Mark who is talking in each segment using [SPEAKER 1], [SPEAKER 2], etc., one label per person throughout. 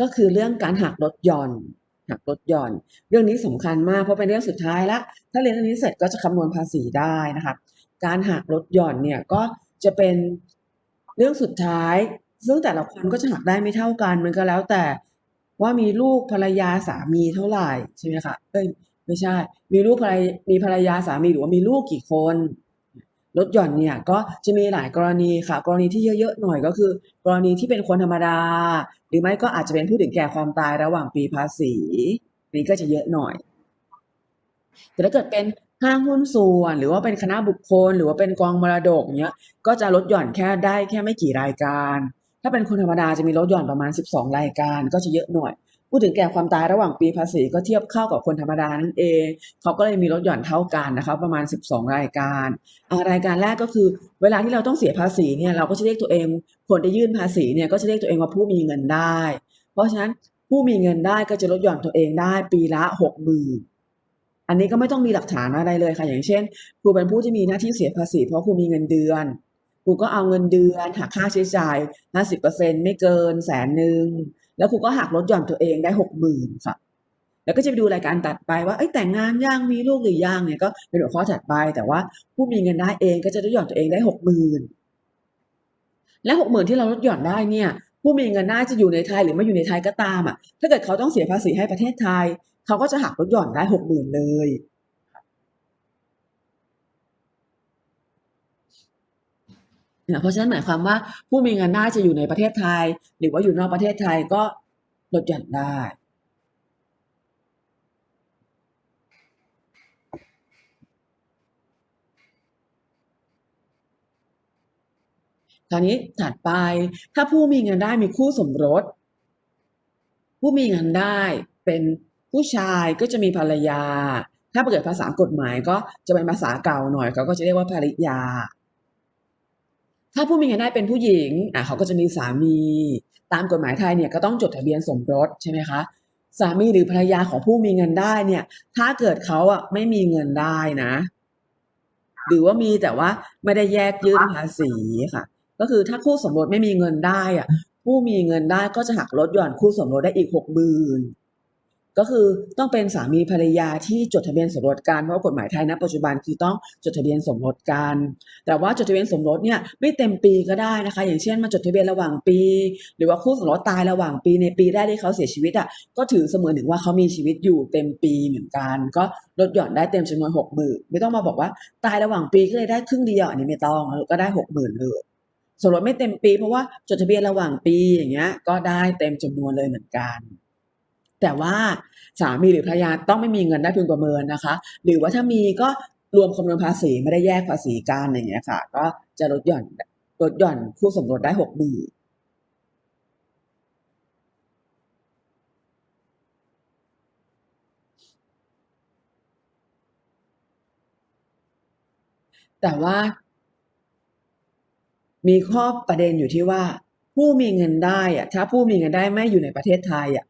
[SPEAKER 1] ก็คือเรื่องการหักลดหย่อนหักลดหย่อน เรื่องนี้สำคัญมากเพราะเป็นเรื่องสุดท้ายล้วถ้าเรียนเรื่องนี้เสร็จก็จะคำนวณภาษีได้นะคะการหักลดหย่อนเนี่ยก็จะเป็นเรื่องสุดท้าย ซึ่งแต่ละคนก็จะหักได้ไม่เท่ากันมันก็แล้วแต่ว่ามีลูกภรรยาสามีเท่าไหร่ใช่ไหมคะเอ้ยไม่ใช่ มีลูกภรรยมีภรรยาสามีหรือว่ามีลูกกี่คน ลดหย่อนเนี่ยก็จะมีหลายกรณีค่ะ กรณีที่เยอะๆหน่อยก็คือ กรณีที่เป็นคนธรรมดา หรือไม่ก็อาจจะเป็นผู้ถึงแก่ความตายระหว่างปีภาษีนี่ก็จะเยอะหน่อย แต่ถ้าเกิดเป็นห้างหุ้นส่วน หรือว่าเป็นคณะบุคคล หรือว่าเป็นกองมรดกเนี้ยก็จะลดหย่อนแค่ได้แค่ไม่กี่รายการ ถ้าเป็นคนธรรมดาจะมีลดหย่อนประมาณ 12 รายการ ก็จะเยอะหน่อย พูดถึงแก่ความตายระหว่างปีภาษีก็เทียบเข้ากับคนธรรมดานั่นเอง เขาก็เลยมีลดหย่อนเท่ากันนะครับประมาณ 12 รายการรายการแรกก็คือ เวลาที่เราต้องเสียภาษีเนี่ยเราก็จะเรียกตัวเองคนที่ยื่นภาษีเนี่ยก็จะเรียกตัวเองว่าผู้มีเงินได้ เพราะฉะนั้นผู้มีเงินได้ก็จะลดหย่อนตัวเองได้ปีละหกหมื่นอันนี้ก็ไม่ต้องมีหลักฐานอะไรเลยค่ะ อย่างเช่นครูเป็นผู้ที่มีหน้าที่เสียภาษี เพราะครูมีเงินเดือนครูก็เอาเงินเดือนหักค่าใช้จ่าย 50%ไม่เกินแสนหนึ่ง แล้วครูก็หักลดหย่อนตัวเองได้หกหมื่นค่ะ แล้วก็จะไปดูรายการตัดไปว่าเอ้แต่งงานย่างมีลูกหรือยังเนี่ยก็เป็นหัวข้อถัดไป แต่ว่าผู้มีเงินได้เองก็จะลดหย่อนตัวเองได้หกหมื่นและหกหมื่นที่เราลดหย่อนได้เนี่ย ผู้มีเงินได้จะอยู่ในไทยหรือไม่อยู่ในไทยก็ตามอะถ้าเกิดเขาต้องเสียภาษีให้ประเทศไทย เขาก็จะหักลดหย่อนได้หกหมื่นเลย เพราะฉะนั้นหมายความว่าผู้มีเงินได้จะอยู่ในประเทศไทย หรือว่าอยู่นอกประเทศไทยก็ลดหย่อนได้คราวนี้ถัดไปถ้าผู้มีเงินได้มีคู่สมรส ผู้มีเงินได้เป็นผู้ชายก็จะมีภรรยา ถ้าเกิดภาษากฎหมายก็จะเป็นภาษาเก่าหน่อยเขาก็จะเรียกว่าภริยา ถ้าผู้มีเงินได้เป็นผู้หญิงอะเขาก็จะมีสามี ตามกฎหมายไทยเนี่ยก็ต้องจดทะเบียนสมรสใช่ไหมคะสามีหรือภรรยาของผู้มีเงินได้เนี่ย ถ้าเกิดเขาอะไม่มีเงินได้นะ หรือว่ามีแต่ว่าไม่ได้แยกยื่นภาษีค่ะ ก็คือถ้าคู่สมรสไม่มีเงินได้อะ ผู้มีเงินได้ก็จะหักลดหย่อนคู่สมรสได้อีกหกหมื่น ก็คือต้องเป็นสามีภรรยาที่จดทะเบียนสมรสกันเพราะกฎหมายไทยณปัจจุบันคือต้องจดทะเบียนสมรสกัน แต่ว่าจดทะเบียนสมรสเนี่ยไม่เต็มปีก็ได้นะคะ อย่างเช่นมาจดทะเบียนระหว่างปี หรือว่าคู่สมรสตายระหว่างปีในปีแรกที่เขาเสียชีวิตอะก็ถือเสมือนหนึ่งว่าเขามีชีวิตอยู่เต็มปีเหมือนกัน ก็ลดหย่อนได้เต็มจำนวนหกหมื่นไม่ต้องมาบอกว่าตายระหว่างปีก็เลยได้ครึ่งเดียวอันนี้ไม่ต้องก็ได้หกหมื่นเลยสมรสไม่เต็มปีเพราะว่าจดทะเบียนระหว่างปีอย่างเงี้ยก็ได้เต็มจำนวนเลยเหมือนกัน แต่ว่าสามีหรือภรรยาต้องไม่มีเงินได้พึงประเมินนะคะ หรือว่าถ้ามีก็รวมคำนวณภาษีไม่ได้แยกภาษีกันอย่างเงี้ยค่ะ ก็จะลดหย่อนลดหย่อนคู่สมรสได้หกหมื่นแต่ว่า มีข้อประเด็นอยู่ที่ว่า ผู้มีเงินได้อะถ้าผู้มีเงินได้ไม่อยู่ในประเทศไทยอะ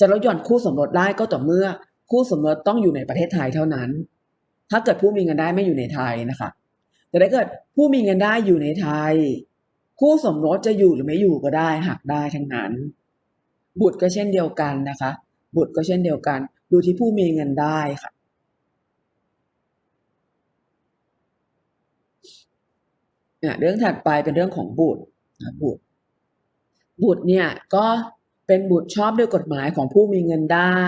[SPEAKER 1] จะลดหย่อนคู่สมรสได้ก็ต่อเมื่อคู่สมรสต้องอยู่ในประเทศไทยเท่านั้น ถ้าเกิดผู้มีเงินได้ไม่อยู่ในไทยนะคะ แต่ถ้าเกิดผู้มีเงินได้อยู่ในไทย คู่สมรสจะอยู่หรือไม่อยู่ก็ได้หักได้ทั้งนั้น บุตรก็เช่นเดียวกันนะคะ บุตรก็เช่นเดียวกัน ดูที่ผู้มีเงินได้ค่ะเนี่ยเรื่องถัดไปเป็นเรื่องของบุตรบุตรบุตรเนี่ยก็ เป็นบุตรชอบด้วยกฎหมายของผู้มีเงินได้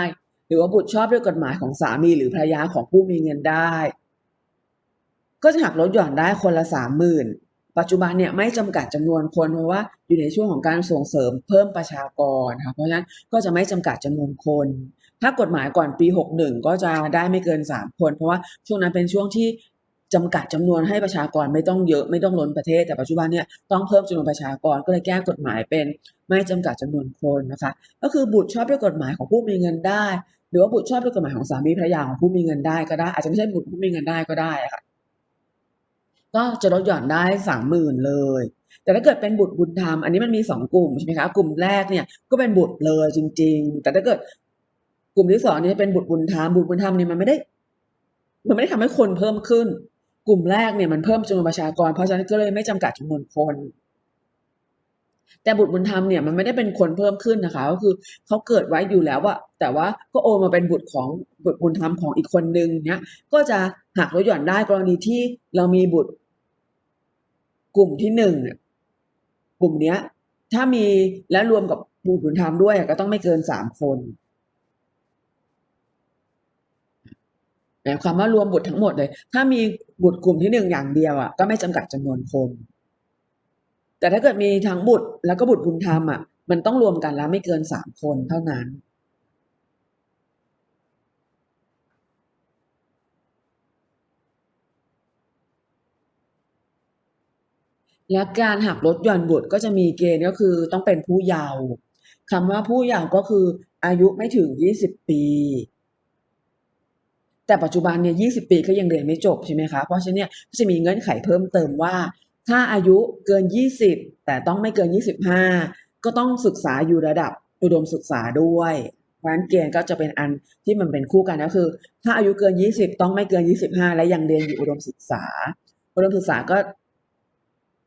[SPEAKER 1] หรือว่าบุตรชอบด้วยกฎหมายของสามีหรือภรรยาของผู้มีเงินได้ ก็จะหักลดหย่อนได้คนละสามหมื่นปัจจุบันเนี่ยไม่จำกัดจำนวนคนเพราะว่าอยู่ในช่วงของการส่งเสริมเพิ่มประชากรค่ะเพราะฉะนั้นก็จะไม่จำกัดจำนวนคน ถ้ากฎหมายก่อนปีหกหนึ่งก็จะได้ไม่เกินสามคน เพราะว่าช่วงนั้นเป็นช่วงที่ จำกัดจำนวนให้ประชากรไม่ต้องเยอะไม่ต้องล้นประเทศ แต่ปัจจุบันเนี่ยต้องเพิ่มจำนวนประชากรก็เลยแก้กฎหมายเป็นไม่จำกัดจำนวนคนนะคะ ก็คือบุตรชอบด้วยกฎหมายของผู้มีเงินได้ หรือว่าบุตรชอบด้วยกฎหมายของสามีภรรยาของผู้มีเงินได้ก็ได้ อาจจะไม่ใช่บุตรผู้มีเงินได้ก็ได้ค่ะก็จะลดหย่อนได้สามหมื่นเลย แต่ถ้าเกิดเป็นบุตรบุญธรรมอันนี้มันมีสองกลุ่มใช่ไหมคะกลุ่มแรกเนี่ยก็เป็นบุตรเลยจริง ๆ แต่ถ้าเกิดกลุ่มที่สองนี่เป็นบุตรบุญธรรมบุตรบุญธรรมเนี่ยมันไม่ได้ มันไม่ได้ทำให้คนเพิ่มขึ้น กลุ่มแรกเนี่ยมันเพิ่มจำนวนประชากร เพราะฉะนั้นก็เลยไม่จำกัดจำนวนคน แต่บุตรบุญธรรมเนี่ยมันไม่ได้เป็นคนเพิ่มขึ้นนะคะก็คือเขาเกิดไว้อยู่แล้วอะแต่ว่าก็โอนมาเป็นบุตรของบุตรบุญธรรมของอีกคนนึงเนี้ยก็จะหักลดหย่อนได้กรณีที่เรามีบุตร กลุ่มที่หนึ่งกลุ่มเนี้ย ถ้ามีและรวมกับบุตรบุญธรรมด้วยก็ต้องไม่เกินสามคน หมายความว่ารวมบุตรทั้งหมดเลย ถ้ามีบุตรกลุ่มที่หนึ่งอย่างเดียวอะก็ไม่จำกัดจำนวนคน แต่ถ้าเกิดมีทั้งบุตรแล้วก็บุตรบุญธรรมอะมันต้องรวมกันแล้วไม่เกินสามคนเท่านั้นและการหักลดหย่อนบุตรก็จะมีเกณฑ์ก็คือต้องเป็นผู้เยาว์คำว่าผู้เยาว์ก็คืออายุไม่ถึง 20 ปี แต่ปัจจุบันเนี่ย20ปีก็ยังเรียนไม่จบใช่ไหมคะ เพราะฉะนั้นเนี่ยก็จะมีเงื่อนไขเพิ่มเติมว่า ถ้าอายุเกิน 20 แต่ต้องไม่เกิน 25 ก็ต้องศึกษาอยู่ระดับอุดมศึกษาด้วยเพราะฉะนั้นเกณฑ์ก็จะเป็นอันที่มันเป็นคู่กันก็คือ ถ้าอายุเกิน 20 ต้องไม่เกิน 25 และยังเรียนอยู่อุดมศึกษา อุดมศึกษาก็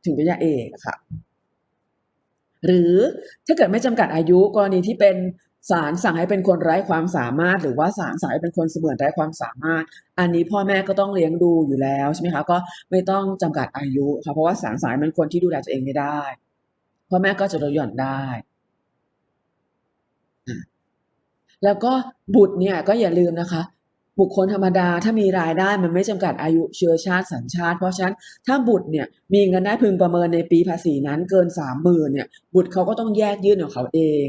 [SPEAKER 1] ถึงปริญญาเอกค่ะหรือถ้าเกิดไม่จำกัดอายุกรณีที่เป็น ศาลสั่งให้เป็นคนไร้ความสามารถ หรือว่าศาลสั่งให้เป็นคนเสมือนไร้ความสามารถ อันนี้พ่อแม่ก็ต้องเลี้ยงดูอยู่แล้วใช่ไหมคะก็ไม่ต้องจำกัดอายุค่ะเพราะว่าศาลสั่งให้เป็นคนที่ดูแลตัวเองไม่ได้พ่อแม่ก็จะลดหย่อนได้ แล้วก็บุตรเนี่ยก็อย่าลืมนะคะ บุคคลธรรมดาถ้ามีรายได้มันไม่จำกัดอายุเชื้อชาติสัญชาติ เพราะฉะนั้นถ้าบุตรเนี่ยมีเงินได้พึงประเมินในปีภาษีนั้นเกินสามหมื่นเนี่ยบุตรเขาก็ต้องแยกยื่นของเขาเอง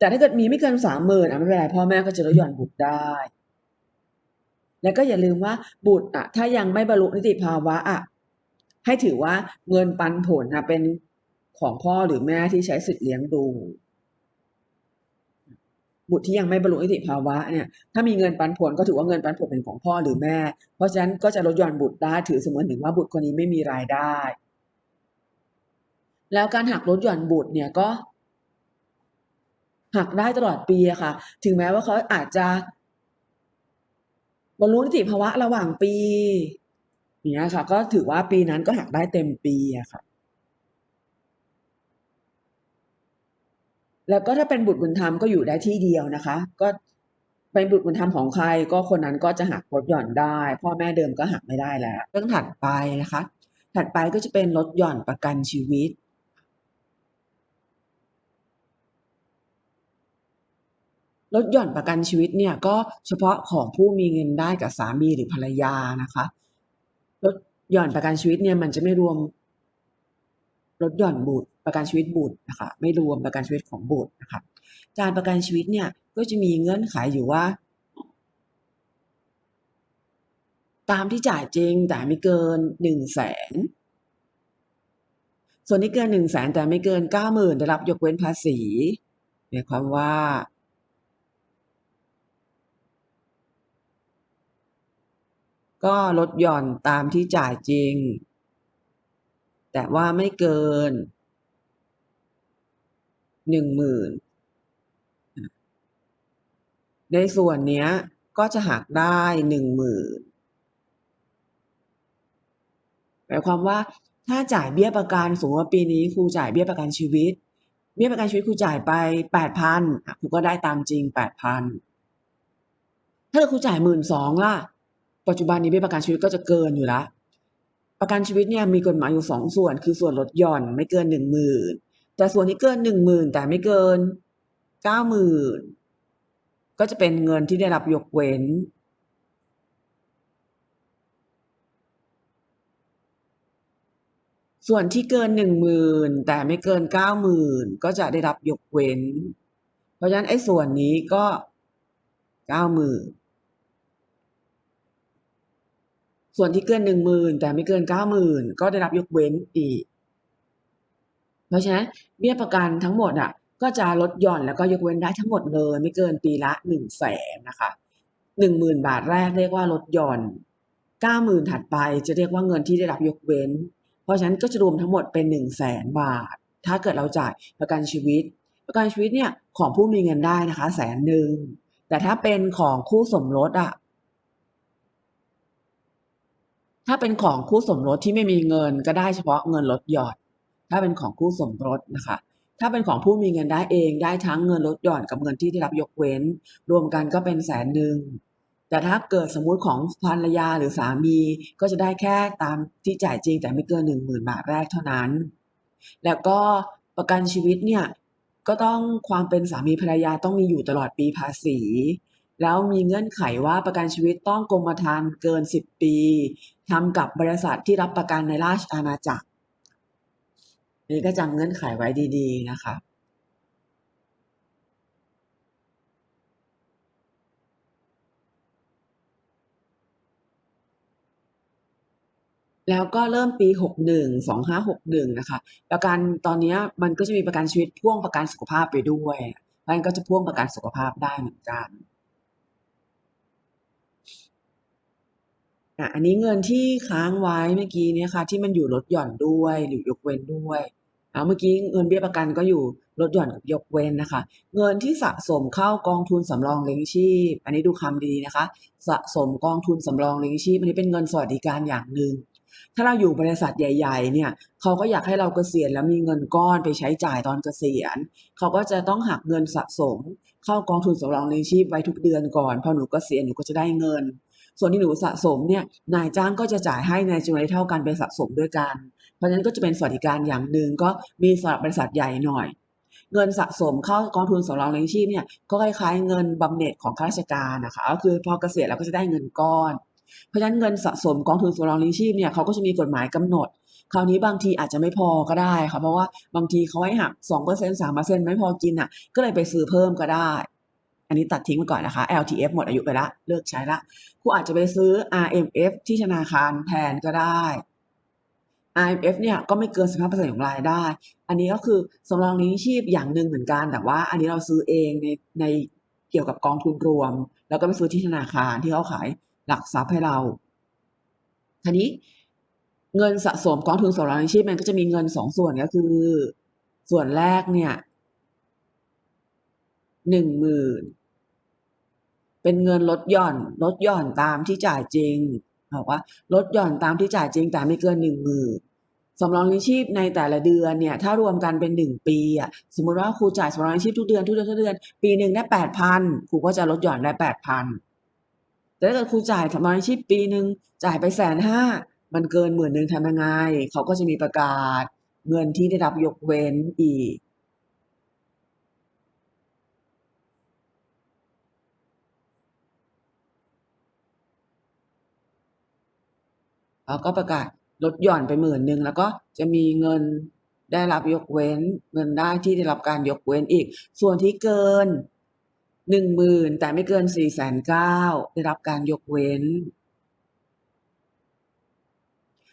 [SPEAKER 1] แต่ถ้าเกิดมีไม่เกินสามหมื่นอะไม่เป็นไรพ่อแม่ก็จะลดหย่อนบุตรได้ แล้วก็อย่าลืมว่าบุตรอะ ถ้ายังไม่บรรลุนิติภาวะอะให้ถือว่าเงินปันผลนะเป็นของพ่อหรือแม่ที่ใช้สิทธิ์เลี้ยงดู บุตรที่ยังไม่บรรลุนิติภาวะเนี่ย ถ้ามีเงินปันผลก็ถือว่าเงินปันผลเป็นของพ่อหรือแม่ เพราะฉะนั้นก็จะลดหย่อนบุตรได้ถือเสมือนหนึ่งว่าบุตรคนนี้ไม่มีรายได้ แล้วการหักลดหย่อนบุตรเนี่ยก็ หักได้ตลอดปีอะค่ะ ถึงแม้ว่าเขาอาจจะบรรลุนิติภาวะระหว่างปีอย่างเนี้ยค่ะ ก็ถือว่าปีนั้นก็หักได้เต็มปีอะค่ะ แล้วก็ถ้าเป็นบุตรบุญธรรมก็อยู่ได้ที่เดียวนะคะ ก็เป็นบุตรบุญธรรมของใคร ก็คนนั้นก็จะหักลดหย่อนได้ พ่อแม่เดิมก็หักไม่ได้แล้ว เรื่องถัดไปนะคะ ถัดไปก็จะเป็นลดหย่อนประกันชีวิต ลดหย่อนประกันชีวิตเนี่ยก็เฉพาะของผู้มีเงินได้กับสามีหรือภรรยานะคะลดหย่อนประกันชีวิตเนี่ยมันจะไม่รวมลดหย่อนบุตรประกันชีวิตบุตรนะคะไม่รวมประกันชีวิตของบุตรนะคะการประกันชีวิตเนี่ยก็จะมีเงื่อนไขอยู่ว่า ตามที่จ่ายจริงแต่ไม่เกินหนึ่งแสนส่วนที่เกินหนึ่งแสนแต่ไม่เกินเก้าหมื่นได้รับยกเว้นภาษีหมายความว่า ก็ลดหย่อนตามที่จ่ายจริง แต่ว่าไม่เกินหนึ่งหมื่นในส่วนเนี้ยก็จะหักได้หนึ่งหมื่นหมายความว่าถ้าจ่ายเบี้ยประกันสมมติว่าปีนี้ครูจ่ายเบี้ยประกันชีวิต เบี้ยประกันชีวิตครูจ่ายไปแปดพันครูก็ได้ตามจริงแปดพันถ้าครูจ่ายหมื่นสองล่ะ ปัจจุบันนี้เบี้ยประกันชีวิตก็จะเกินอยู่แล้วประกันชีวิตเนี่ยมีกฎหมายอยู่สองส่วน คือส่วนลดหย่อนไม่เกินหนึ่งหมื่นแต่ส่วนที่เกินหนึ่งหมื่นแต่ไม่เกินเก้าหมื่นก็จะเป็นเงินที่ได้รับยกเว้น ส่วนที่เกินหนึ่งหมื่นแต่ไม่เกินเก้าหมื่นก็จะได้รับยกเว้น เพราะฉะนั้นไอ้ส่วนนี้ก็เก้าหมื่น ส่วนที่เกินหนึ่งหมื่นแต่ไม่เกินเก้าหมื่นก็ได้รับยกเว้นอีก เพราะฉะนั้นเบี้ยประกันทั้งหมดอะก็จะลดหย่อนแล้วก็ยกเว้นได้ทั้งหมดเลย ไม่เกินปีละหนึ่งแสนนะคะหนึ่งหมื่นบาทแรกเรียกว่าลดหย่อนเก้าหมื่นถัดไปจะเรียกว่าเงินที่ได้รับยกเว้น เพราะฉะนั้นก็จะรวมทั้งหมดเป็นหนึ่งแสนบาท ถ้าเกิดเราจ่ายประกันชีวิต ประกันชีวิตเนี่ยของผู้มีเงินได้นะคะแสนหนึ่งแต่ถ้าเป็นของคู่สมรสอะ ถ้าเป็นของคู่สมรสที่ไม่มีเงินก็ได้เฉพาะเงินลดหย่อนถ้าเป็นของคู่สมรสนะคะ ถ้าเป็นของผู้มีเงินได้เองได้ทั้งเงินลดหย่อนกับเงินที่ได้รับยกเว้น รวมกันก็เป็นแสนหนึ่งแต่ถ้าเกิดสมมุติของภรรยาหรือสามีก็จะได้แค่ตามที่จ่ายจริงแต่ไม่เกินหนึ่งหมื่นบาทแรกเท่านั้น แล้วก็ประกันชีวิตเนี่ยก็ต้องความเป็นสามีภรรยาต้องมีอยู่ตลอดปีภาษี แล้วมีเงื่อนไขว่าประกันชีวิตต้องกรมธรรม์เกิน 10 ปีทำกับบริษัทที่รับประกันในราชอาณาจักร นี่ก็จำเงื่อนไขไว้ดีๆนะคะแล้วก็เริ่มปี 61 2561 นะคะ ประกันตอนนี้มันก็จะมีประกันชีวิตพ่วงประกันสุขภาพไปด้วยเพราะฉะนั้นก็จะพ่วงประกันสุขภาพได้เหมือนกัน อะอันนี้เงินที่ค้างไว้เมื่อกี้เนี่ยค่ะ ที่มันอยู่ลดหย่อนด้วยหรือยกเว้นด้วยอ่าเมื่อกี้เงินเบี้ยประกันก็อยู่ลดหย่อนกับยกเว้นนะคะ เงินที่สะสมเข้ากองทุนสำรองเลี้ยงชีพ อันนี้ดูคำดีๆนะคะ สะสมกองทุนสำรองเลี้ยงชีพ อันนี้เป็นเงินสวัสดิการอย่างหนึ่งถ้าเราอยู่บริษัทใหญ่ๆ เนี่ยเขาก็อยากให้เราเกษียณแล้วมีเงินก้อนไปใช้จ่ายตอนเกษียณ เขาก็จะต้องหักเงินสะสม เข้ากองทุนสำรองเลี้ยงชีพไว้ทุกเดือนก่อน พอหนูเกษียณหนูก็จะได้เงิน ส่วนที่หนูสะสมเนี่ยนายจ้างก็จะจ่ายให้ในจำนวนเท่ากันไปสะสมด้วยกัน เพราะฉะนั้นก็จะเป็นสวัสดิการอย่างหนึ่งก็มีสำหรับบริษัทใหญ่หน่อย เงินสะสมเข้ากองทุนสำรองเลี้ยงชีพเนี่ยก็คล้ายๆเงินบำเหน็จของข้าราชการนะคะก็คือพอเกษียณแล้วก็จะได้เงินก้อน เพราะฉะนั้นเงินสะสมกองทุนสำรองเลี้ยงชีพเนี่ยเขาก็จะมีกฎหมายกำหนดคราวนี้บางทีอาจจะไม่พอก็ได้ค่ะเพราะว่าบางทีเขาให้หักสองเปอร์เซ็นสามเปอร์เซ็นไม่พอกินอะ ก็เลยไปซื้อเพิ่มก็ได้ อันนี้ตัดทิ้งไปก่อนนะคะ LTF หมดอายุไปละ เลิกใช้ละครูอาจจะไปซื้อ RMF ที่ธนาคารแทนก็ได้ RMF เนี่ยก็ไม่เกิน 15%ของรายได้ อันนี้ก็คือสำรองเลี้ยงชีพอย่างหนึ่งเหมือนกัน แต่ว่าอันนี้เราซื้อเองในในเกี่ยวกับกองทุนรวม แล้วก็ไปซื้อที่ธนาคารที่เขาขายหลักทรัพย์ให้เราทีนี้เงินสะสมกองทุนสำรองเลี้ยงชีพมันก็จะมีเงินสองส่วนก็คือ ส่วนแรกเนี่ยหนึ่งหมื่น เป็นเงินลดหย่อนลดหย่อนตามที่จ่ายจริงบอกว่าลดหย่อนตามที่จ่ายจริงแต่ไม่เกินหนึ่งหมื่นสำรองเลี้ยงชีพในแต่ละเดือนเนี่ยถ้ารวมกันเป็นหนึ่งปีอะสมมติว่าครูจ่ายสำรองเลี้ยงชีพทุกเดือนทุกเดือนทุกเดือน ปีหนึ่งได้แปดพันครูก็จะลดหย่อนได้แปดพันแต่ถ้าเกิดครูจ่ายสำรองเลี้ยงชีพปีหนึ่งจ่ายไปแสนห้ามันเกินหมื่นหนึ่งทำยังไงเขาก็จะมีประกาศเงินที่ได้รับยกเว้นอีก แล้วก็ประกาศลดหย่อนไปหมื่นหนึ่งแล้วก็จะมีเงินได้รับยกเว้น เงินได้ที่ได้รับการยกเว้นอีก ส่วนที่เกินหนึ่งหมื่นแต่ไม่เกินสี่แสนเก้าได้รับการยกเว้น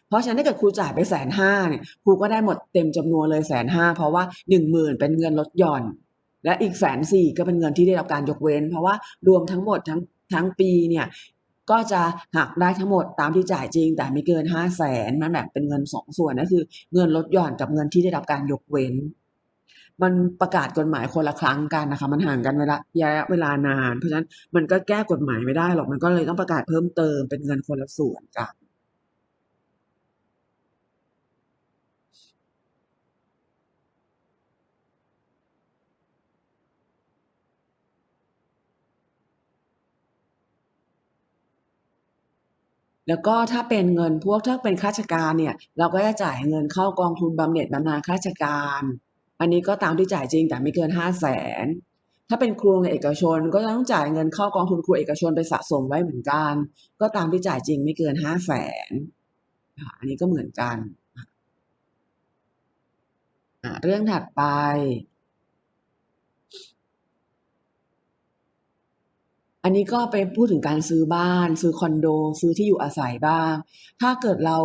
[SPEAKER 1] เพราะฉะนั้นถ้าเกิดครูจ่ายไปแสนห้าเนี่ยครูก็ได้หมดเต็มจำนวนเลยแสนห้าเพราะว่าหนึ่งหมื่นเป็นเงินลดหย่อน และอีกแสนสี่ก็เป็นเงินที่ได้รับการยกเว้น เพราะว่ารวมทั้งหมดทั้งทั้งปีเนี่ย ก็จะหักได้ทั้งหมดตามที่จ่ายจริง แต่ไม่เกินห้าแสนมันแบ่งเป็นเงินสองส่วนก็คือ เงินลดหย่อนกับเงินที่ได้รับการยกเว้น มันประกาศกฎหมายคนละครั้งกันนะคะ มันห่างกันเวลาระยะเวลานาน เพราะฉะนั้นมันก็แก้กฎหมายไม่ได้หรอกมันก็เลยต้องประกาศเพิ่มเติมเป็นเงินคนละส่วนกัน แล้วก็ถ้าเป็นเงินพวกถ้าเป็นข้าราชการเนี่ย เราก็จะจ่ายเงินเข้ากองทุนบำเหน็จบำนาญข้าราชการ อันนี้ก็ตามที่จ่ายจริงแต่ไม่เกินห้าแสนถ้าเป็นครูในเอกชนก็ต้องจ่ายเงินเข้ากองทุนครูเอกชนไปสะสมไว้เหมือนกัน ก็ตามที่จ่ายจริงไม่เกินห้าแสนอันนี้ก็เหมือนกัน เรื่องถัดไป อันนี้ก็ไปพูดถึงการซื้อบ้าน ซื้อคอนโด ซื้อที่อยู่อาศัยบ้าง ถ้าเกิดเรา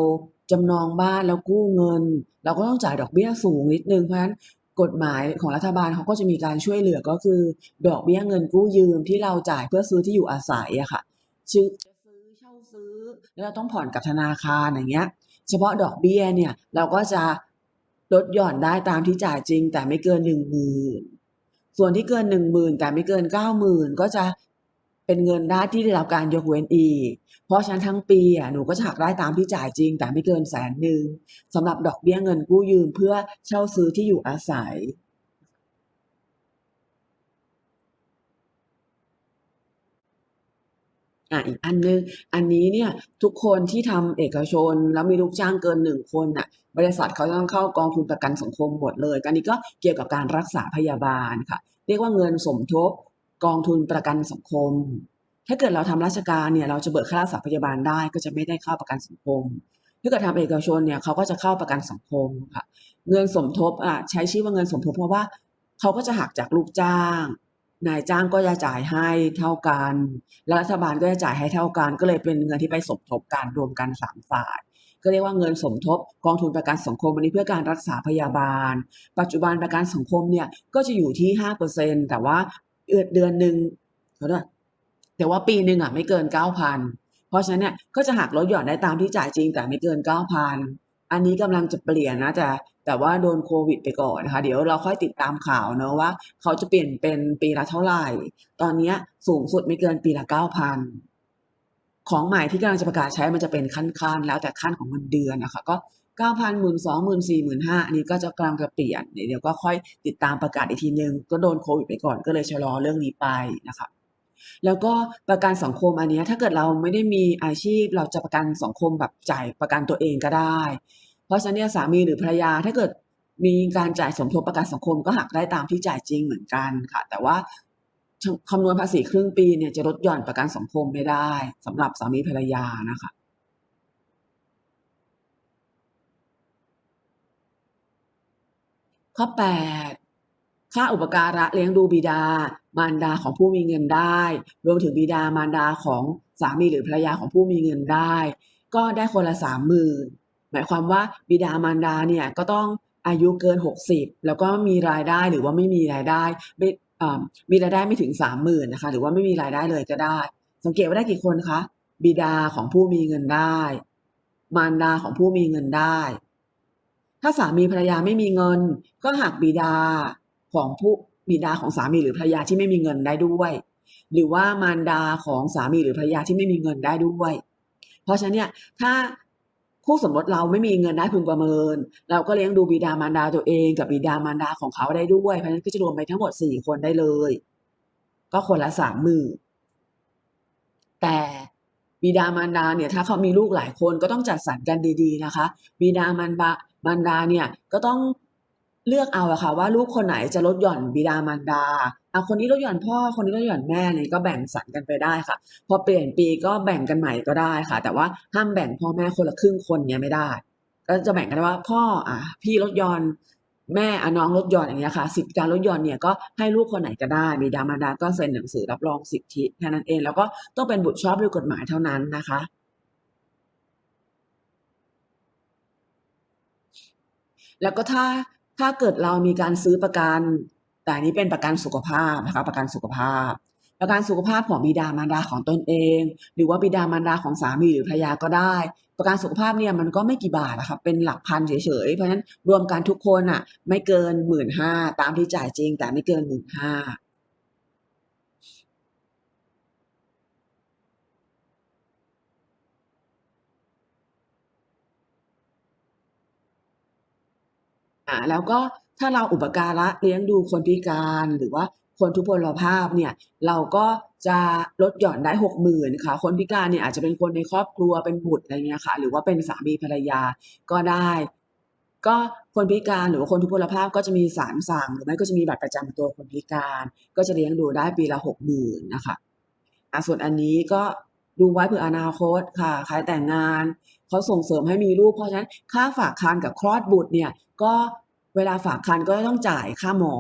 [SPEAKER 1] จำนองบ้านแล้วกู้เงิน เราก็ต้องจ่ายดอกเบี้ยสูงนิดนึงเพราะฉะนั้นกฎหมายของรัฐบาลเขาก็จะมีการช่วยเหลือก็คือ ดอกเบี้ยเงินกู้ยืมที่เราจ่ายเพื่อซื้อที่อยู่อาศัยอะค่ะชื่อจะซื้อเช่าซื้อ แล้วเราต้องผ่อนกับธนาคารอย่างเงี้ย เฉพาะดอกเบี้ยเนี่ยเราก็จะลดหย่อนได้ตามที่จ่ายจริง แต่ไม่เกินหนึ่งหมื่นส่วนที่เกินหนึ่งหมื่นแต่ไม่เกินเก้าหมื่นก็จะ เป็นเงินได้ที่ได้รับการยกเว้นอีก เพราะฉะนั้นทั้งปีอะหนูก็จะหักได้ตามที่จ่ายจริง แต่ไม่เกินแสนหนึ่งสำหรับดอกเบี้ยเงินกู้ยืมเพื่อเช่าซื้อที่อยู่อาศัยอ่าอีกอันหนึ่งอันนี้เนี่ยทุกคนที่ทำเอกชนแล้วมีลูกจ้างเกินหนึ่งคนน่ะบริษัทเขาต้องเข้ากองทุนประกันสังคมหมดเลยอันนี้ก็เกี่ยวกับการรักษาพยาบาลค่ะ เรียกว่าเงินสมทบ กองทุนประกันสังคม ถ้าเกิดเราทำราชการเนี่ยเราจะเบิกค่ารักษาพยาบาลได้ก็จะไม่ได้เข้าประกันสังคมถ้าเกิดทำเอกชนเนี่ยเขาก็จะเข้าประกันสังคมค่ะเงินสมทบอะใช้ชื่อว่าเงินสมทบเพราะว่าเขาก็จะหักจากลูกจ้าง นายจ้างก็จะจ่ายให้เท่ากัน และรัฐบาลก็จะจ่ายให้เท่ากัน ก็เลยเป็นเงินที่ไปสมทบกันรวมกันสามฝ่ายก็เรียกว่าเงินสมทบกองทุนประกันสังคมอันนี้เพื่อการรักษาพยาบาล ปัจจุบันประกันสังคมเนี่ยก็จะอยู่ที่ห้าเปอร์เซ็นแต่ว่า เดือนเดือนหนึ่งเขาด้วยแต่ว่าปีหนึ่งอะไม่เกินเก้าพันเพราะฉะนั้นเนี่ยก็จะหักลดหย่อนได้ตามที่จ่ายจริง แต่ไม่เกินเก้าพันอันนี้กำลังจะเปลี่ยนนะแต่แต่ว่าโดนโควิดไปก่อนนะคะ เดี๋ยวเราค่อยติดตามข่าวเนอะว่า เขาจะเปลี่ยนเป็นปีละเท่าไหร่ ตอนนี้สูงสุดไม่เกินปีละเก้าพันของใหม่ที่กำลังจะประกาศใช้มันจะเป็นขั้นๆแล้วแต่ขั้นของเงินเดือนนะคะ ก็ เก้าพันหมื่นสองหมื่นสี่หมื่นห้าอันนี้ก็จะกำลังจะเปลี่ยน เดี๋ยวก็ค่อยติดตามประกาศอีกทีนึง ก็โดนโควิดไปก่อนก็เลยชะลอเรื่องนี้ไปนะคะแล้วก็ประกันสังคมอันนี้ถ้าเกิดเราไม่ได้มีอาชีพเราจะประกันสังคมแบบจ่ายประกันตัวเองก็ได้ เพราะฉะนั้นสามีหรือภรรยาถ้าเกิดมีการจ่ายสมทบประกันสังคมก็หักได้ตามที่จ่ายจริงเหมือนกันค่ะ แต่ว่าคำนวณภาษีครึ่งปีเนี่ยจะลดหย่อนประกันสังคมไม่ได้สำหรับสามีภรรยานะคะ ข้อ 8 ค่าอุปการะเลี้ยงดูบิดา มารดาของผู้มีเงินได้ รวมถึงบิดามารดาของสามีหรือภรรยาของผู้มีเงินได้ ก็ได้คนละ30,000หมายความว่าบิดามารดาเนี่ยก็ต้องอายุเกิน 60 แล้วก็มีรายได้หรือว่าไม่มีรายได้ไม่มีรายได้ไม่ถึง 30,000นะคะหรือว่าไม่มีรายได้เลยก็ได้ สังเกตว่าได้กี่คนคะบิดาของผู้มีเงินได้ มารดาของผู้มีเงินได้ ถ้าสามีภรรยาไม่มีเงิน ก็หักบิดาของผู้บิดาของสามีหรือภรรยาที่ไม่มีเงินได้ด้วย หรือว่ามารดาของสามีหรือภรรยาที่ไม่มีเงินได้ด้วย เพราะฉะนั้นเนี่ยถ้าคู่สมรสเราไม่มีเงินได้พึงประเมิน เราก็เลี้ยงดูบิดามารดาตัวเองกับบิดามารดาของเขาได้ด้วย เพราะฉะนั้นก็จะรวมไปทั้งหมดสี่คนได้เลย ก็คนละสามหมื่นแต่บิดามารดาเนี่ยถ้าเขามีลูกหลายคนก็ต้องจัดสรรกันดี ๆ นะคะ บิดามารดา มารดาเนี่ยก็ต้องเลือกเอาอะค่ะว่าลูกคนไหนจะลดหย่อนบิดามารดาอะคนนี้ลดหย่อนพ่อคนนี้ลดหย่อนแม่เนี่ยก็แบ่งสรรกันไปได้ค่ะ พอเปลี่ยนปีก็แบ่งกันใหม่ก็ได้ค่ะ แต่ว่าห้ามแบ่งพ่อแม่คนละครึ่งคนเนี่ยไม่ได้ ก็จะแบ่งกันได้ว่าพ่ออะพี่ลดหย่อนแม่อะน้องลดหย่อนอย่างเงี้ยค่ะสิทธิการลดหย่อนเนี่ยก็ให้ลูกคนไหนก็ได้บิดามารดาก็เซ็นหนังสือรับรองสิทธิแค่นั้นเองแล้วก็ต้องเป็นบุตรชอบด้วยกฎหมายเท่านั้นนะคะ แล้วก็ถ้าถ้าเกิดเรามีการซื้อประกัน แต่นี้เป็นประกันสุขภาพนะคะประกันสุขภาพ ประกันสุขภาพของบิดามารดาของตนเอง หรือว่าบิดามารดาของสามีหรือภรรยาก็ได้ ประกันสุขภาพเนี่ยมันก็ไม่กี่บาทอะคะเป็นหลักพันเฉยๆเพราะฉะนั้นรวมกันทุกคนอะไม่เกินหมื่นห้าตามที่จ่ายจริง แต่ไม่เกินหมื่นห้า อ่า แล้วก็ถ้าเราอุปการะเลี้ยงดูคนพิการหรือว่าคนทุพพลภาพเนี่ยเราก็จะลดหย่อนได้60,000ค่ะ คนพิการเนี่ยอาจจะเป็นคนในครอบครัวเป็นบุตรอะไรเงี้ยค่ะ หรือว่าเป็นสามีภรรยาก็ได้ ก็คนพิการหรือว่าคนทุพพลภาพก็จะมีศาลสั่งหรือไม่ก็จะมีบัตรประจำตัวคนพิการ ก็จะเลี้ยงดูได้ปีละ60,000นนะคะอ่าส่วนอันนี้ก็ดูไว้เผื่ออนาคตค่ะใครแต่งงาน เขาส่งเสริมให้มีลูกเพราะฉะนั้นค่าฝากครรภ์กับคลอดบุตรเนี่ยก็เวลาฝากครรภ์ก็ต้องจ่ายค่าหมอ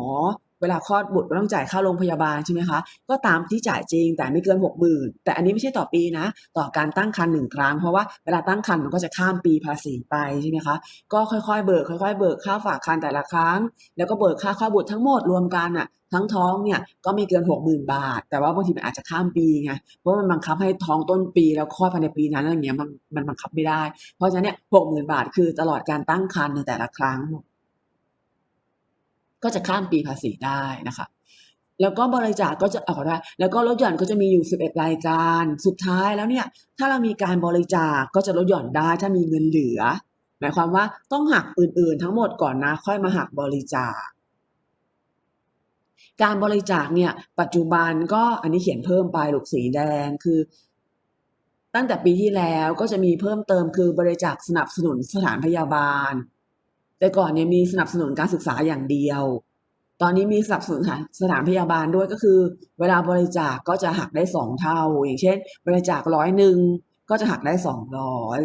[SPEAKER 1] เวลาคลอดบุตรก็ต้องจ่ายค่าโรงพยาบาลใช่ไหมคะ ก็ตามที่จ่ายจริงแต่ไม่เกิน60,000แต่อันนี้ไม่ใช่ต่อปีนะ ต่อการตั้งครรภ์หนึ่งครั้ง เพราะว่าเวลาตั้งครรภ์มันก็จะข้ามปีภาษีไปใช่ไหมคะ ก็ค่อยๆเบิกค่อย ๆ เบิกค่าฝากครรภ์แต่ละครั้ง แล้วก็เบิกค่าคลอดบุตรทั้งหมดรวมกันน่ะทั้งท้องเนี่ยก็ไม่เกิน 60,000 บาท แต่ว่าบางทีมันอาจจะข้ามปีไงเพราะมันบังคับให้ท้องต้นปีแล้วคลอดภายในปีนั้นอะไรเงี้ยมันมันบังคับไม่ได้ เพราะฉะนั้นเนี่ย60,000บาทคือตลอดการตั้งครรภ์ในแต่ละครั้ง ก็จะข้ามปีภาษีได้นะคะแล้วก็บริจาคก็จะเอาขอโทษแล้วก็ลดหย่อนก็จะมีอยู่ 11 รายการ สุดท้ายแล้วเนี่ยถ้าเรามีการบริจาคก็จะลดหย่อนได้ถ้ามีเงินเหลือ หมายความว่าต้องหักอื่นๆ ทั้งหมดก่อนนะค่อยมาหักบริจาค การบริจาคเนี่ยปัจจุบันก็อันนี้เขียนเพิ่มไปหลูกสีแดงคือ ตั้งแต่ปีที่แล้วก็จะมีเพิ่มเติมคือบริจาคสนับสนุนสถานพยาบาล แต่ก่อนเนี่ยมีสนับสนุนการศึกษาอย่างเดียว ตอนนี้มีสนับสนุนสถานพยาบาลด้วยก็คือ เวลาบริจาคก็จะหักได้สองเท่า อย่างเช่น บริจาคร้อยหนึ่งก็จะหักได้สองร้อย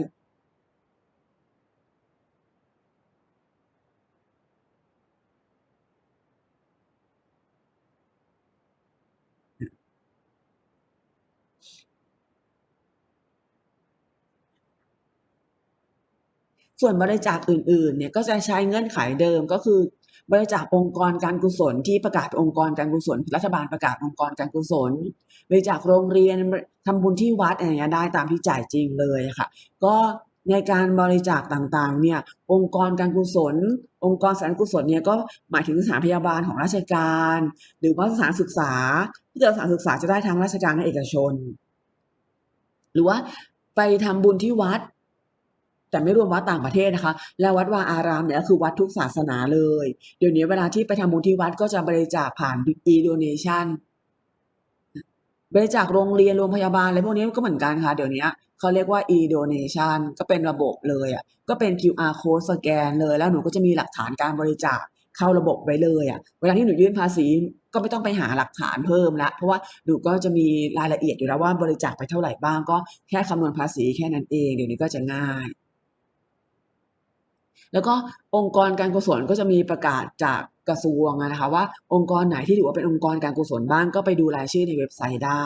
[SPEAKER 1] ส่วนบริจาคอื่นๆเนี่ยก็จะใช้เงื่อนไขเดิมก็คือบริจาคองค์กรการกุศลที่ประกาศองค์กรการกุศล รัฐบาลประกาศองค์กรการกุศล บริจาคโรงเรียนทำบุญที่วัดอะไรอย่างเงี้ยได้ตามที่จ่ายจริงเลยค่ะ ก็ในการบริจาคต่างๆเนี่ยองค์กรการกุศล องค์กรสาธารณกุศลเนี่ยก็หมายถึงสถานพยาบาลของราชการ หรือว่าสถานศึกษาที่เกิดสถานศึกษาจะได้ทั้งราชการและเอกชน หรือว่าไปทำบุญที่วัด แต่ไม่รวมวัดต่างประเทศนะคะ แล้ววัดวาอารามเนี่ยคือวัดทุกศาสนาเลย เดี๋ยวนี้เวลาที่ไปทำบุญที่วัดก็จะบริจาคผ่าน e-donation บริจาคโรงเรียนโรงพยาบาลอะไรพวกนี้ก็เหมือนกันค่ะ เดี๋ยวนี้เขาเรียกว่า e-donation ก็เป็นระบบเลยอะก็เป็น QR code สแกนเลยแล้วหนูก็จะมีหลักฐานการบริจาคเข้าระบบไว้เลยอะเวลาที่หนูยื่นภาษีก็ไม่ต้องไปหาหลักฐานเพิ่มละเพราะว่าหนูก็จะมีรายละเอียดอยู่แล้วว่าบริจาคไปเท่าไหร่บ้างก็แค่คำนวณภาษีแค่นั้นเอง เดี๋ยวนี้ก็จะง่าย แล้วก็องค์กรการกุศลก็จะมีประกาศจากกระทรวงนะคะว่าองค์กรไหนที่ถือว่าเป็นองค์กรการกุศลบ้างก็ไปดูรายชื่อในเว็บไซต์ได้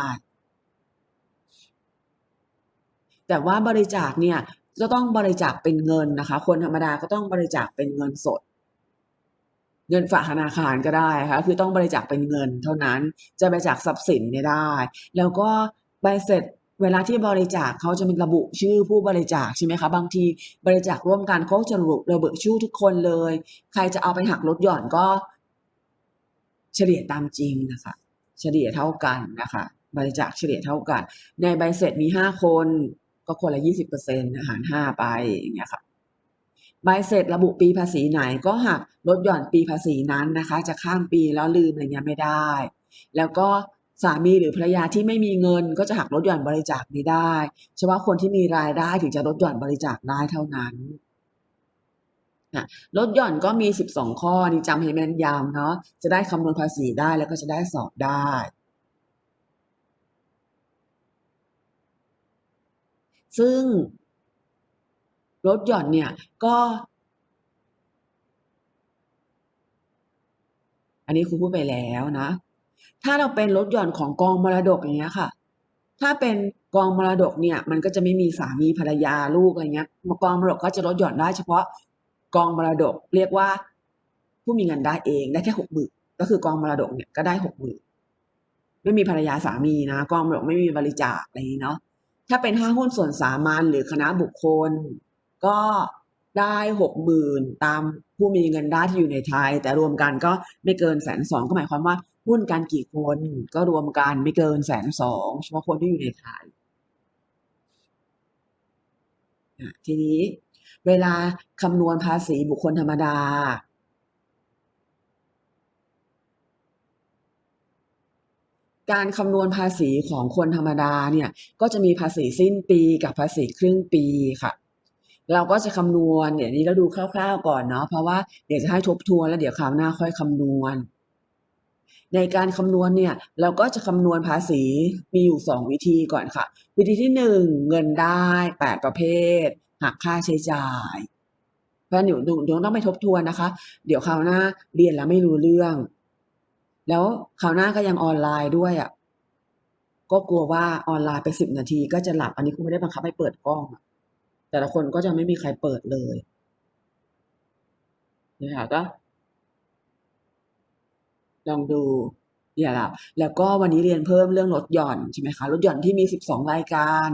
[SPEAKER 1] แต่ว่าบริจาคเนี่ยจะต้องบริจาคเป็นเงินนะคะ คนธรรมดาก็ต้องบริจาคเป็นเงินสด เงินฝากธนาคารก็ได้ค่ะคือต้องบริจาคเป็นเงินเท่านั้นจะบริจาคทรัพย์สินเนี่ยได้ แล้วก็ใบเสร็จ เวลาที่บริจาคเขาจะมีระบุชื่อผู้บริจาคใช่ไหมคะ บางทีบริจาคร่วมกันเขาจะระบุระบุชื่อทุกคนเลย ใครจะเอาไปหักลดหย่อนก็ เฉลี่ยตามจริงนะคะ เฉลี่ยเท่ากันนะคะ บริจาคเฉลี่ยเท่ากัน ในใบเสร็จมีห้าคน ก็คนละยี่สิบเปอร์เซ็นต์หารห้าไปอย่างเงี้ยค่ะใบเสร็จระบุปีภาษีไหนก็หักลดหย่อนปีภาษีนั้นนะคะ จะข้ามปีแล้วลืมอะไรเงี้ยไม่ได้ แล้วก็ สามีหรือภรรยาที่ไม่มีเงินก็จะหักลดหย่อนบริจาคไม่ได้เฉพาะคนที่มีรายได้ถึงจะลดหย่อนบริจาคได้เท่านั้นนะลดหย่อนก็มี 12 ข้อนี่จำให้แม่นยำเนาะจะได้คำนวณภาษีได้แล้วก็จะได้สอบได้ซึ่งลดหย่อนเนี่ยก็ อันนี้ครูพูดไปแล้วนะ ถ้าเราเป็นลดหย่อนของกองมรดกอย่างเงี้ยค่ะ ถ้าเป็นกองมรดกเนี่ย มันก็จะไม่มีสามีภรรยาลูกอะไรเงี้ยกองมรดกก็จะลดหย่อนได้เฉพาะกองมรดกเรียกว่า ผู้มีเงินได้เองได้แค่หกหมื่นก็คือกองมรดกเนี่ยก็ได้หกหมื่นไม่มีภรรยาสามีนะกองมรดกไม่มีบริจาคอะไรนี้เนาะถ้าเป็นห้าหุ้นส่วนสามัญหรือคณะบุคคล ก็ได้หกหมื่นตามผู้มีเงินได้ที่อยู่ในไทย แต่รวมกันก็ไม่เกินแสนสองก็หมายความว่า หุ้นกันกี่คนก็รวมกันไม่เกินแสนสองเฉพาะคนที่อยู่ในไทยทีนี้เวลาคำนวณภาษีบุคคลธรรมดา การคำนวณภาษีของคนธรรมดาเนี่ย ก็จะมีภาษีสิ้นปีกับภาษีครึ่งปีค่ะ เราก็จะคำนวณเดี๋ยวนี้เราดูคร่าวๆก่อนเนาะเพราะว่าเดี๋ยวจะให้ทบทวนแล้วเดี๋ยวคราวหน้าค่อยคำนวณ ในการคำนวณเนี่ยเราก็จะคำนวณภาษีมีอยู่สองวิธีก่อนค่ะ วิธีที่หนึ่งเงินได้แปดประเภทหักค่าใช้จ่ายเพราะนั้นเดี๋ยวเดี๋ยวต้องไปทบทวนนะคะ เดี๋ยวคราวหน้าเรียนแล้วไม่รู้เรื่อง แล้วคราวหน้าก็ยังออนไลน์ด้วยอะก็กลัวว่าออนไลน์ไปสิบนาทีก็จะหลับ อันนี้คุณไม่ได้บังคับให้เปิดกล้องแต่ละคนก็จะไม่มีใครเปิดเลยนี่ค่ะก็ ลองดูเนี่ยแหละแล้วก็วันนี้เรียนเพิ่มเรื่องลดหย่อนใช่ไหมคะลดหย่อนที่มีสิบสองรายการ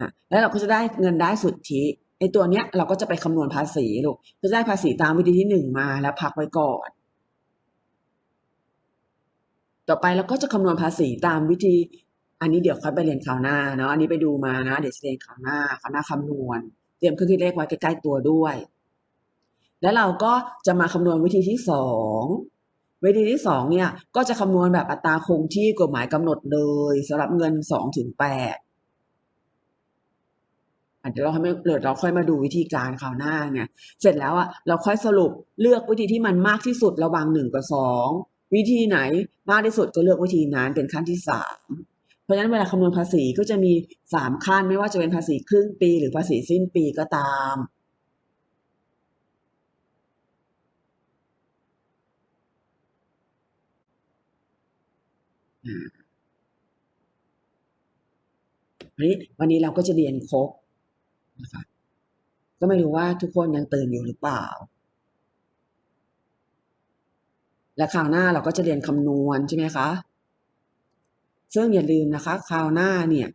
[SPEAKER 1] อะแล้วเราก็จะได้เงินได้สุทธิไอตัวเนี้ยเราก็จะไปคำนวณภาษีลูกจะได้ภาษีตามวิธีที่หนึ่งมาแล้วพักไว้ก่อน ต่อไปเราก็จะคำนวณภาษีตามวิธี อันนี้เดี๋ยวค่อยไปเรียนคราวหน้าเนาะอันนี้ไปดูมานะเดี๋ยวจะเรียนคราวหน้าคราวหน้าคำนวณ เตรียมเครื่องคิดเลขไว้ใกล้ๆตัวด้วย แล้วเราก็จะมาคำนวณวิธีที่สอง วิธีที่สองเนี่ยก็จะคำนวณแบบอัตราคงที่กฎหมายกำหนดเลยสำหรับเงินสองถึงแปดอะเดี๋ยวเราค่อยมาเดี๋ยวเราค่อยมาดูวิธีการคราวหน้าไงเสร็จแล้วอะเราค่อยสรุปเลือกวิธีที่มันมากที่สุดระหว่างหนึ่งกับสองวิธีไหนมากที่สุดก็เลือกวิธีนั้นเป็นขั้นที่สามเพราะฉะนั้นเวลาคำนวณภาษีก็จะมีสามขั้นไม่ว่าจะเป็นภาษีครึ่งปี หรือภาษีสิ้นปีก็ตาม วันนี้วันนี้เราก็จะเรียนครบนะคะก็ไม่รู้ว่าทุกคนยังตื่นอยู่หรือเปล่า และคราวหน้าเราก็จะเรียนคำนวณใช่ไหมคะ ซึ่งอย่าลืมนะคะคราวหน้าเนี่ย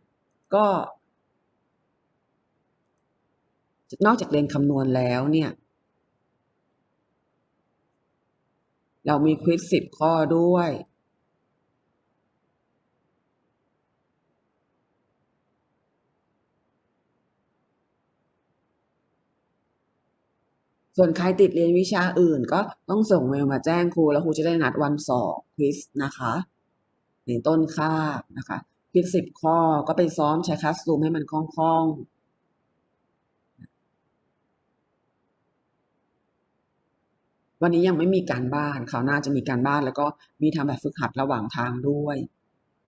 [SPEAKER 1] ก็นอกจากเรียนคำนวณแล้วเนี่ย เรามีควิซสิบข้อด้วย ส่วนใครติดเรียนวิชาอื่น ก็ต้องส่งเมลมาแจ้งครูแล้วครูจะได้นัดวันสอบควิซนะคะในต้นคาบนะคะควิซสิบข้อก็ไปซ้อมใช้คัสตูมให้มันคล่องๆวันนี้ยังไม่มีการบ้านคราวหน้าจะมีการบ้านแล้วก็มีทำแบบฝึกหัดระหว่างทางด้วย